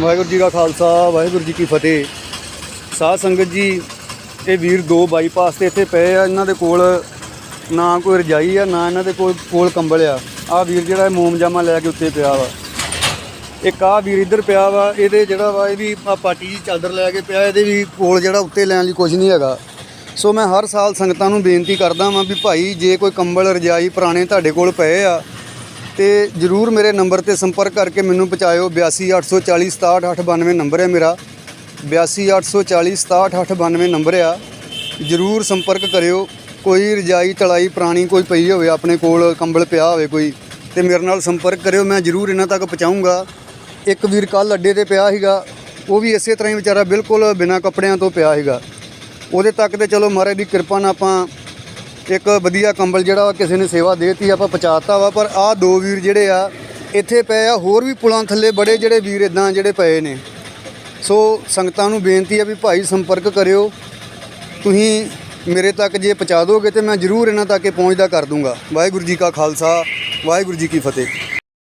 ਵਾਹਿਗੁਰੂ ਜੀ ਕਾ ਖਾਲਸਾ, ਵਾਹਿਗੁਰੂ ਜੀ ਕੀ ਫਤਿਹ। ਸਾਧ ਸੰਗਤ ਜੀ, ਇਹ ਵੀਰ ਦੋ ਬਾਈਪਾਸ ਤੇ ਇੱਥੇ ਪਏ ਆ, ਇਹਨਾਂ ਦੇ ਕੋਲ ਨਾ ਕੋਈ ਰਜਾਈ ਆ, ਨਾ ਇਹਨਾਂ ਦੇ ਕੋਲ ਕੋਲ ਕੰਬਲ ਆ। ਆ ਵੀਰ ਜਿਹੜਾ ਇਹ ਮੋਮ ਜਾਮਾ ਲੈ ਕੇ ਉੱਤੇ ਪਿਆ ਵਾ। ਇੱਕ ਆ ਵੀਰ ਇੱਧਰ ਪਿਆ ਵਾ, ਇਹਦੇ ਜਿਹੜਾ ਵਾ, ਇਹ ਵੀ ਆ ਪਾਟੀ ਦੀ ਚਾਦਰ ਲੈ ਕੇ ਪਿਆ, ਇਹਦੇ ਵੀ ਕੋਲ ਜਿਹੜਾ ਉੱਤੇ ਲੈਣ ਲਈ ਕੁਝ ਨਹੀਂ ਹੈਗਾ। ਸੋ ਮੈਂ ਹਰ ਸਾਲ ਸੰਗਤਾਂ ਨੂੰ ਬੇਨਤੀ ਕਰਦਾ ਵਾਂ ਵੀ ਭਾਈ, ਜੇ ਕੋਈ ਕੰਬਲ, ਰਜਾਈ ਪੁਰਾਣੇ ਤੁਹਾਡੇ ਕੋਲ ਪਏ ਆ ਤੇ ਜਰੂਰ ਮੇਰੇ ਨੰਬਰ ਤੇ ਸੰਪਰਕ ਕਰਕੇ ਮੈਨੂੰ ਪਹੁੰਚਾਇਓ। 828440 67892 ਨੰਬਰ ਹੈ ਮੇਰਾ। 828440 67892 ਨੰਬਰ ਆ। ਜਰੂਰ ਸੰਪਰਕ ਕਰਿਓ। ਕੋਈ ਰਜਾਈ, ਤਲਾਈ, ਪੁਰਾਣੀ ਕੋਈ ਪਈ ਹੋਵੇ, ਆਪਣੇ ਕੋਲ ਕੰਬਲ ਪਿਆ ਹੋਵੇ ਕੋਈ, ਤੇ ਮੇਰੇ ਨਾਲ ਸੰਪਰਕ ਕਰਿਓ। ਮੈਂ ਜਰੂਰ ਇਹਨਾਂ ਤੱਕ ਪਹੁੰਚਾਊਂਗਾ। ਇੱਕ ਵੀਰ ਕੱਲ ਅੱਡੇ ਤੇ ਪਿਆ ਸੀਗਾ। ਉਹ ਵੀ ਇਸੇ ਤਰ੍ਹਾਂ ਹੀ ਵਿਚਾਰਾ ਬਿਲਕੁਲ ਬਿਨਾਂ ਕੱਪੜਿਆਂ ਤੋਂ ਪਿਆ ਸੀਗਾ। ਉਹਦੇ ਤੱਕ ਤੇ ਚਲੋ ਮਹਾਰਾਜ ਦੀ ਕਿਰਪਾ ਨਾਲ ਆਪਾਂ ਇੱਕ ਵਧੀਆ ਕੰਬਲ ਜਿਹੜਾ ਵਾ ਕਿਸੇ ਨੇ ਸੇਵਾ ਦੇਤੀ, ਆਪਾਂ ਪਹੁੰਚਾਤਾ ਵਾ, ਪਰ ਆਹ ਦੋ ਵੀਰ ਜਿਹੜੇ ਆ, ਇੱਥੇ ਪਏ ਆ, ਹੋਰ ਵੀ ਪੁਲਾਂ ਥੱਲੇ ਬੜੇ ਜਿਹੜੇ ਵੀਰ ਇਦਾਂ ਜਿਹੜੇ ਪਏ ਨੇ। ਸੋ ਸੰਗਤਾਂ ਨੂੰ ਬੇਨਤੀ ਆ ਵੀ ਭਾਈ ਸੰਪਰਕ ਕਰਿਓ। ਤੁਸੀਂ ਮੇਰੇ ਤੱਕ ਜੇ ਪਹੁੰਚਾ ਦੋਗੇ ਤੇ ਮੈਂ ਜ਼ਰੂਰ ਇਹਨਾਂ ਤੱਕ ਪਹੁੰਚਦਾ ਕਰ ਦੂੰਗਾ। ਵਾਹਿਗੁਰੂ ਜੀ ਕਾ ਖਾਲਸਾ, ਵਾਹਿਗੁਰੂ ਜੀ ਕੀ ਫਤਿਹ।